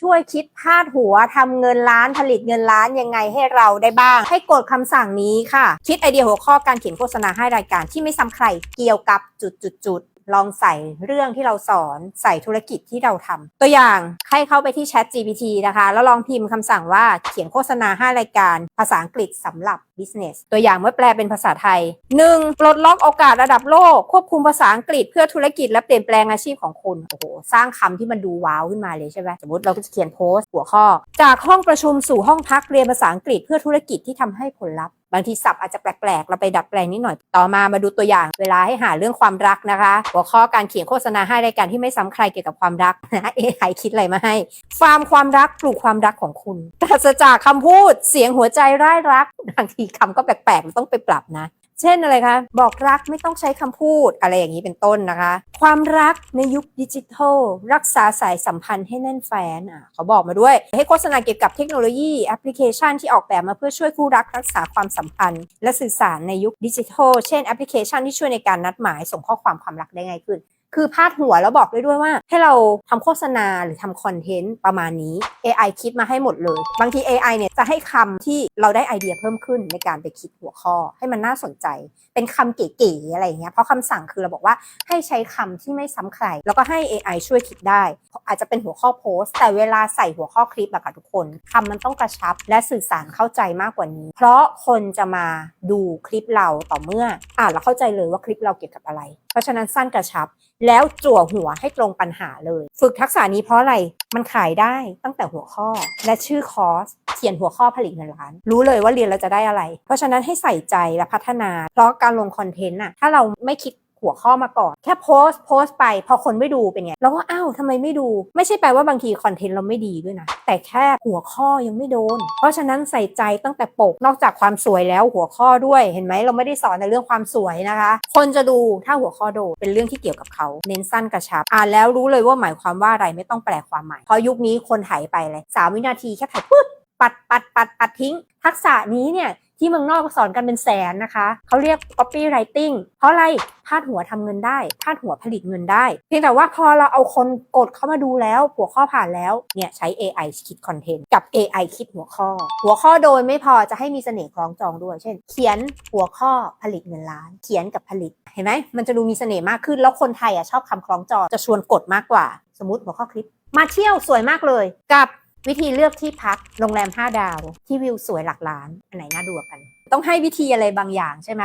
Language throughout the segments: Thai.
ช่วยคิดพาดหัวทำเงินล้านผลิตเงินล้านยังไงให้เราได้บ้าง ให้กดคำสั่งนี้ค่ะ คิดไอเดียหัวข้อการเขียนโฆษณาให้รายการที่ไม่ซ้ำใครเกี่ยวกับจุดจุดจุด ลองใส่เรื่องที่เราสอนใส่ธุรกิจที่เราทำตัวอย่างให้เข้าไปที่ Chat GPT นะคะ แล้วลองพิมพ์คำสั่งว่าเขียนโฆษณาให้รายการ ภาษาอังกฤษสำหรับ business ตัวอย่างเมื่อแปลเป็นภาษาไทย 1. ปลดล็อกโอกาสระดับโลก ควบคุมภาษาอังกฤษเพื่อธุรกิจและเปลี่ยนแปลงอาชีพของคุณโอ้โหสร้างคำที่มันดูว้าวขึ้นมาเลยใช่ไหมสมมติเราก็จะเขียนโพสต์หัวข้อ จากห้องประชุมสู่ห้องพักเรียนภาษาอังกฤษเพื่อธุรกิจที่ทำให้ผลลัพธ์ บางทีศัพท์อาจจะแปลกๆ เราไปดัดแปลงนิดหน่อย ต่อมามาดูตัวอย่าง เวลาให้หาเรื่องความรักนะคะ หัวข้อการเขียนโฆษณาให้รายการที่ไม่ซ้ำใครเกี่ยวกับความรักนะ AI คิดอะไรมาให้ ฟาร์มความรักปลูกความรักของคุณปราศจากคำพูด เสียงหัวใจร่ายรัก บางทีคำก็แปลกๆมันต้องไปปรับนะ เช่นอะไรคะ บอกรักไม่ต้องใช้คำพูดอะไรอย่างนี้เป็นต้นนะคะ ความรักในยุคดิจิทัล รักษาสายสัมพันธ์ให้แน่นแฟนอะเขาบอกมาด้วย ให้โฆษณาเกี่ยวกับเทคโนโลยีแอปพลิเคชันที่ออกแบบมาเพื่อช่วยคู่รักรักษาความสัมพันธ์ และสื่อสารในยุคดิจิทัล เช่นแอปพลิเคชันที่ช่วยในการนัดหมายส่งข้อความความรักได้ง่ายขึ้น คือพาดหัวแล้วบอกได้ด้วยว่าให้เราทำโฆษณาหรือทำคอนเทนต์ประมาณนี้ AI คิดมาให้หมดเลย บางที AI เนี่ยจะให้คำที่เราได้ไอเดียเพิ่มขึ้นในการไปคิดหัวข้อ ให้มันน่าสนใจ เป็นคำเก๋ๆอะไรอย่างเงี้ยเพราะคำสั่งคือเราบอกว่าให้ใช้คำที่ไม่ซ้ำใคร แล้วก็ให้ AI ช่วยคิดได้ อาจจะเป็นหัวข้อโพสต์ แต่เวลาใส่หัวข้อคลิปอะค่ะทุกคนคำมันต้องกระชับและสื่อสารเข้าใจมากกว่านี้ เพราะคนจะมาดูคลิปเราต่อเมื่ออ่านแล้วเข้าใจเลยว่าคลิปเราเกี่ยวกับอะไร เพราะฉะนั้นสั้นกระชับแล้วจั่วหัวให้ตรงปัญหาเลย ฝึกทักษะนี้เพราะอะไรมันขายได้ตั้งแต่หัวข้อและชื่อคอร์สเขียนหัวข้อผลิตเงินล้าน รู้เลยว่าเรียนเราจะได้อะไร เพราะฉะนั้นให้ใส่ใจและพัฒนา เพราะการลงคอนเทนต์น่ะถ้าเราไม่คิด หัวข้อมาก่อน แค่โพสต์โพสต์ไป พอคนไม่ดูเป็นไงเราก็อ้าวทำไมไม่ดู ไม่ใช่แปลว่าบางทีคอนเทนต์เราไม่ดีด้วยนะ แต่แค่หัวข้อยังไม่โดน เพราะฉะนั้นใส่ใจตั้งแต่ปกนอกจากความสวยแล้วหัวข้อด้วยเห็นไหมเราไม่ได้สอนในเรื่องความสวยนะคะ คนจะดูถ้าหัวข้อโดนเป็นเรื่องที่เกี่ยวกับเขาเน้นสั้นกระชับอ่านแล้วรู้เลยว่าหมายความว่าอะไรไม่ต้องแปลความหมายเพราะยุคนี้คนถ่ายไปเลยสามวินาทีแค่ถ่ายปุ๊บปัดปัดปัดปัดทิ้ง ทักษะนี้เนี่ย ที่เมืองนอกสอนกันเป็นแสนนะคะเขาเรียก copywriting เพราะอะไรพาดหัวทำเงินได้พาดหัวผลิตเงินได้ เพียงแต่ว่าพอเราเอาคนกดเข้ามาดูแล้ว หัวข้อผ่านแล้วเนี่ยใช้ AI คิดคอนเทนต์กับ AI คิดหัวข้อ หัวข้อโดยไม่พอจะให้มีเสน่ห์คล้องจองด้วย เช่น เขียนหัวข้อผลิตเงินล้าน เขียนกับผลิตเห็นไหมมันจะดูมีเสน่ห์มากขึ้นแล้วคนไทยอะชอบคำคล้องจองจะชวนกดมากกว่า สมมติหัวข้อคลิป มาเที่ยวสวยมากเลยกับ วิธีเลือกที่พักโรงแรม 5 ดาว ที่วิวสวยหลักล้าน อันไหนน่าดูกัน ต้องให้วิธีอะไรบางอย่างใช่ไหม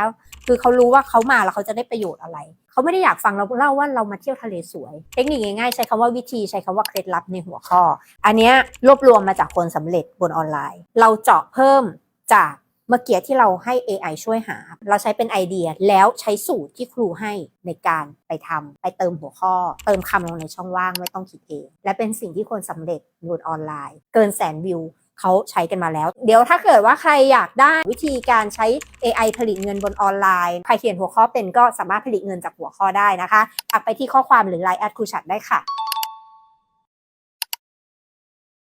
คือเขารู้ว่าเขามาแล้วเขาจะได้ประโยชน์อะไร เขาไม่ได้อยากฟังเราเล่าว่าเรามาเที่ยวทะเลสวย เทคนิคง่ายๆใช้คำว่าวิธีใช้คำว่าเคล็ดลับในหัวข้อ อันนี้รวบรวมมาจากคนสำเร็จบนออนไลน์ เราเจาะเพิ่มจาก เมื่อกี้ที่เราให้ AI ช่วยหา เราใช้เป็นไอเดียแล้วใช้สูตรที่ครูให้ในการไปทำไปเติมหัวข้อ เติมคำลงในช่องว่างไม่ต้องคิดเอง และเป็นสิ่งที่คนสำเร็จบนออนไลน์ เกินแสนวิวเขาใช้กันมาแล้ว เดี๋ยวถ้าเกิดว่าใครอยากได้วิธีการใช้ AI ผลิตเงินบนออนไลน์ ใครเขียนหัวข้อเป็นก็สามารถผลิตเงินจากหัวข้อได้นะคะทักไปที่ข้อความหรือ Line แอดครูชัดได้ค่ะ